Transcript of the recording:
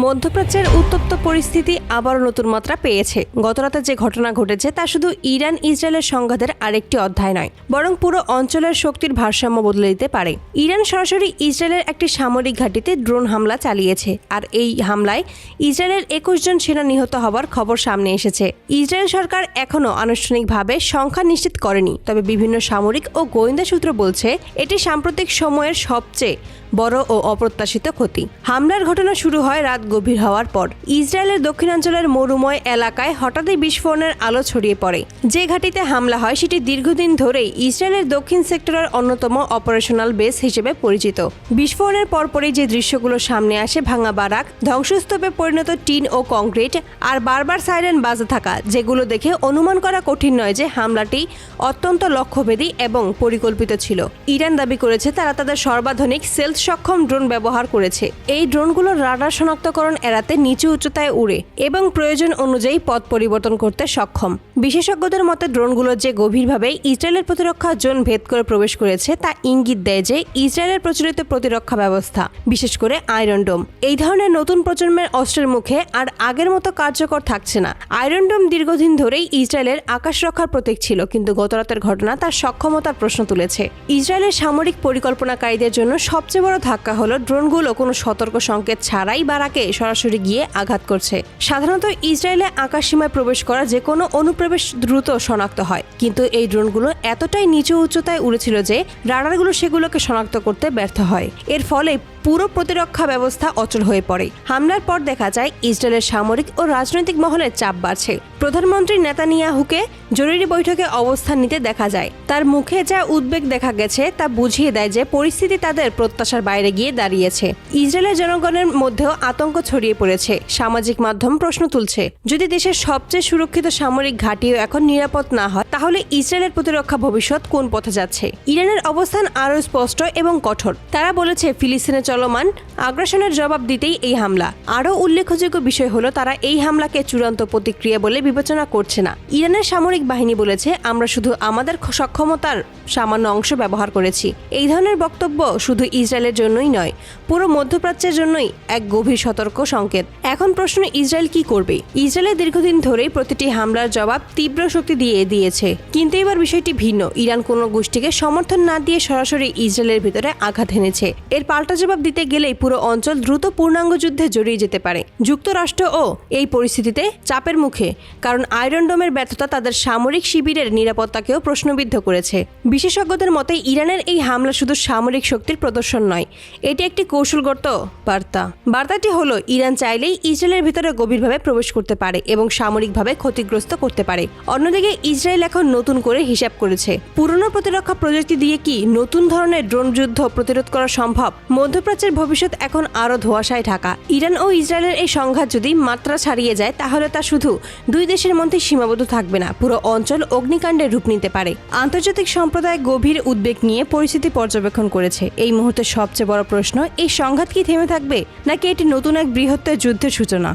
মধ্যপ্রাচ্যের উত্তপ্ত পরিস্থিতি আবারও নতুন মাত্রা পেয়েছে। গতরাতে যে ঘটনা ঘটেছে, তা শুধু ইরান, ইসরায়েলের সংঘাতের আরেকটি অধ্যায় নয়, বরং পুরো অঞ্চলের শক্তির ভারসাম্য বদলে দিতে পারে। ইরান সরাসরি ইসরায়েলের একটি সামরিক ঘাঁটিতে ড্রোন হামলা চালিয়েছে, আর এই হামলায় ইসরায়েলের একুশ জন সেনা নিহত হওয়ার খবর সামনে এসেছে। ইসরায়েল সরকার এখনও আনুষ্ঠানিকভাবে সংখ্যা নিশ্চিত করেনি, তবে বিভিন্ন সামরিক ও গোয়েন্দা সূত্র বলছে, এটি সাম্প্রতিক সময়ের সবচেয়ে বড় ও অপ্রত্যাশিত ক্ষতি। হামলার ঘটনা শুরু হয় রাত গভীর হওয়ার পর। ইসরায়েলের দক্ষিণাঞ্চলের মরুময় এলাকায় হঠাৎই বিস্ফোরণের আলো ছড়িয়ে পড়ে। যে ঘাঁটিতে হামলা হয়, সেটি দীর্ঘদিন ধরেই ইসরায়েলের দক্ষিণ সেক্টরের অন্যতম অপারেশনাল বেস হিসেবে পরিচিত। বিস্ফোরণের পরপরই যে দৃশ্যগুলো সামনে আসে ভাঙা বারাক, ধ্বংসস্তূপে পরিণত টিন ও কংক্রিট, আর বারবার সাইরেন বাজে থাকা, যেগুলো দেখে অনুমান করা কঠিন নয় যে হামলাটি অত্যন্ত লক্ষ্যভেদী এবং পরিকল্পিত ছিল। ইরান দাবি করেছে, তারা তাদের সর্বাধুনিক সেলস সক্ষম ড্রোন ব্যবহার করেছে। এই ড্রোনগুলোর রাডার শনাক্তকরণ এড়াতে নিচু উচ্চতায় উড়ে এবং প্রয়োজন অনুযায়ী পথ পরিবর্তন করতে সক্ষম। বিশেষজ্ঞদের মতে, ড্রোনগুলো যে গভীরভাবে ইসরায়েলের প্রতিরক্ষা জোন ভেদ করে প্রবেশ করেছে, তা ইঙ্গিত দেয় যে ইসরায়েলের প্রচলিত প্রতিরক্ষা ব্যবস্থা, বিশেষ করে আয়রন ডোম। এই ধরনের নতুন প্রজন্মের অস্ত্রের মুখে আর আগের মতো কার্যকর থাকছে না। আয়রন ডোম দীর্ঘদিন ধরেই ইসরায়েলের আকাশ রক্ষার প্রতীক ছিল, কিন্তু গতরাতের ঘটনা তার সক্ষমতার প্রশ্ন তুলেছে। ইসরায়েলের সামরিক পরিকল্পনাকারীদের জন্য সবচেয়ে বড় ধাক্কা হলো ড্রোনগুলো কোনো সতর্ক সংকেত ছাড়াই বারাকে সরাসরি গিয়ে আঘাত করছে। সাধারণত ইসরায়েলে আকাশ সীমায় প্রবেশ করা যে কোনো অনুপ্রবেশ দ্রুত শনাক্ত হয়। কিন্তু এই ড্রোনগুলো এতটাই নিচু উচ্চতায় উড়েছিল যে রাডারগুলো সেগুলোকে শনাক্ত করতে ব্যর্থ হয়। এর ফলে পুরো প্রতিরক্ষা ব্যবস্থা অচল হয়ে পড়ে। হামলার পর দেখা যায়, ইসরায়েলের সামরিক ও রাজনৈতিক মহলে চাপ বাড়ছে। প্রধানমন্ত্রী নেতানিয়াহুকে জরুরি বৈঠকে অবস্থান নিতে দেখা যায়। তার মুখে যা উদ্বেগ দেখা গেছে, তা বুঝিয়ে দেয় যে পরিস্থিতি তাদের প্রত্যাশার বাইরে গিয়ে দাঁড়িয়েছে। ইসরায়েলের জনগণের মধ্যেও আতঙ্ক ছড়িয়ে পড়েছে। সামাজিক মাধ্যম প্রশ্ন তুলছে, যদি দেশের সবচেয়ে সুরক্ষিত সামরিক ঘাঁটিও এখন নিরাপদ না হয়, তাহলে ইসরায়েলের প্রতিরক্ষা ভবিষ্যৎ কোন পথে যাচ্ছে? ইরানের অবস্থান আরও স্পষ্ট এবং কঠোর। তারা বলেছে ফিলিস্তিনে চলমান আগ্রাসনের জবাব দিতেই এই হামলা। আরও উল্লেখযোগ্য বিষয় হলো, তারা এই হামলাকে চূড়ান্ত প্রতিক্রিয়া বলে বিবেচনা করছে না। ইরানের সামরিক বাহিনী বলেছে, আমরা শুধু আমাদের সক্ষমতার সামান্য অংশ ব্যবহার করেছি। এই ধরনের বক্তব্য শুধু ইসরায়েলের জন্যই নয়, পুরো মধ্যপ্রাচ্যের জন্যই এক গভীর সতর্ক সংকেত। এখন প্রশ্ন, ইসরায়েল কি করবে? ইসরায়েলের দীর্ঘদিন ধরেই প্রতিটি হামলার জবাব তীব্র শক্তি দিয়ে দিয়েছে। কিন্তু এবার বিষয়টি ভিন্ন। ইরান কোনো গোষ্ঠীকে সমর্থন না দিয়ে সরাসরি ইসরায়েলের ভিতরে আঘাত এনেছে। এর পাল্টা জবাব দিতে গেলেই পুরো অঞ্চল দ্রুত পূর্ণাঙ্গ যুদ্ধে জড়িয়ে যেতে পারে। যুক্তরাষ্ট্রও এই পরিস্থিতিতে চাপের মুখে, কারণ আয়রন ডোমের ব্যর্থতা তাদের সামরিক শিবিরের নিরাপত্তাকেও প্রশ্নবিদ্ধ করেছে। বিশেষজ্ঞদের মতে, ইরানের এই হামলা শুধু সামরিক শক্তির প্রদর্শন নয়, এটি একটি কৌশলগত বার্তা। বার্তাটি হলো, ইরান চাইলেই ইসরায়েলের ভিতরে গভীরভাবে প্রবেশ করতে পারে এবং সামরিকভাবে ক্ষতিগ্রস্ত করতে পারে। অন্যদিকে, ইসরায়েল এখন নতুন করে হিসাব করেছে। পুরনো প্রতিরক্ষা প্রযুক্তি দিয়ে কি নতুন ধরনের ড্রোন যুদ্ধ প্রতিরোধ করা সম্ভব? মধ্যপ্রাচ্যের ভবিষ্যৎ এখন আরও ধোয়াশায় ঢাকা। ইরান ও ইসরায়েলের এই সংঘাত যদি মাত্রা ছাড়িয়ে যায়, তাহলে তা শুধু দুই দেশের মধ্যে সীমাবদ্ধ থাকবে না, পুরো অঞ্চল অগ্নিকাণ্ডের রূপ নিতে পারে। আন্তর্জাতিক সম্প্রদায় গভীর উদ্বেগ নিয়ে পরিস্থিতি পর্যবেক্ষণ করেছে। এই মুহূর্তে সবচেয়ে বড় প্রশ্ন, এই সংঘাত কি থেমে থাকবে, নাকি এটি নতুন এক বৃহত্তর যুদ্ধের সূচনা?